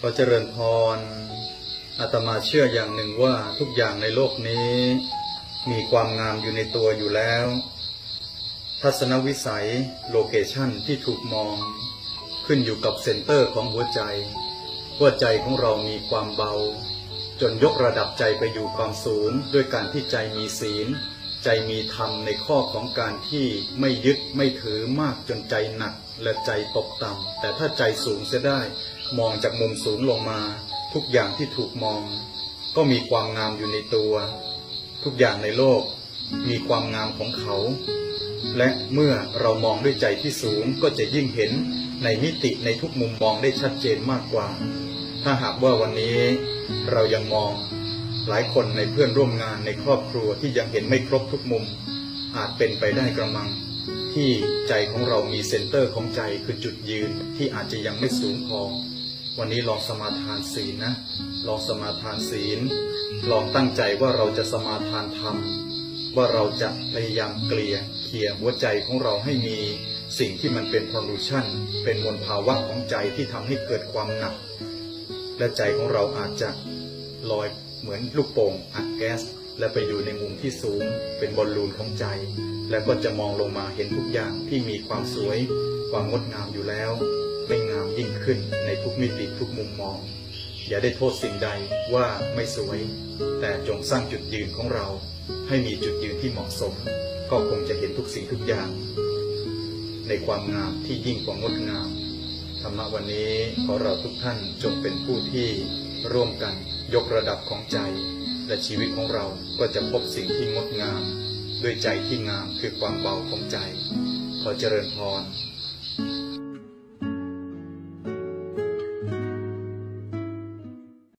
ขอเจริญพรอาตมาเชื่ออย่างหนึ่งว่าทุกอย่างในโลกนี้ มีความงามอยู่ในตัวอยู่แล้ว ทัศนวิสัยโลเคชั่นที่ถูกมอง ขึ้นอยู่กับเซนเตอร์ของหัวใจ หัวใจของเรามีความเบา จนยกระดับใจไปอยู่ความสูง ด้วยการที่ใจมีศีล ใจมีธรรมในข้อของการที่ไม่ยึดไม่ถือมากจนใจหนักและใจตกต่ำแต่ถ้าใจสูงเสียได้ มองจากมุมสูงลงมา ทุกอย่างที่ถูกมอง ก็มีความงามอยู่ในตัว ทุกอย่างในโลก มีความงามของเขา และเมื่อเรามองด้วยใจที่สูงก็จะยิ่งเห็นในมิติในทุกมุมมองได้ชัดเจนมากกว่า ถ้าหากว่าวันนี้เรายังมอง หลายคนในเพื่อนร่วมงานในครอบครัวที่ยังเห็นไม่ครบทุกมุม อาจเป็นไปได้กระมัง ที่ใจของเรามีเซนเตอร์ของใจคือจุดยืนที่อาจจะยังไม่สูงพอ วันนี้ลองสมาทานศีลนะ ลองสมาทานศีล ลองตั้งใจว่าเราจะสมาทานธรรม ว่าเราจะพยายามเกลี่ยเคลียหัวใจของเราให้มีสิ่งที่มันเป็น pollution เป็นมลภาวะของใจที่ทำให้เกิดความหนัก และใจของเราอาจจะลอย เหมือนลูกโป่งอัดแก๊ส และไปอยู่ในมุมที่สูงเป็นบอลลูนของใจ แล้วก็จะมองลงมาเห็นทุกอย่างที่มีความสวย ความงดงามอยู่แล้วไม่งามยิ่งขึ้นในทุกมิติทุกมุมมอง อย่าได้โทษสิ่งใดว่าไม่สวย แต่จงสร้างจุดยืนของเรา ให้มีจุดยืนที่เหมาะสม ก็คงจะเห็นทุกสิ่งทุกอย่าง ในความงามที่ยิ่งกว่างดงามธรรมะวันนี้ขอเราทุกท่านจงเป็นผู้ที่ ร่วมกันยกระดับของใจ และชีวิตของเราก็จะพบสิ่งที่งดงาม ด้วยใจที่งามคือความเบาของใจ ขอเจริญพร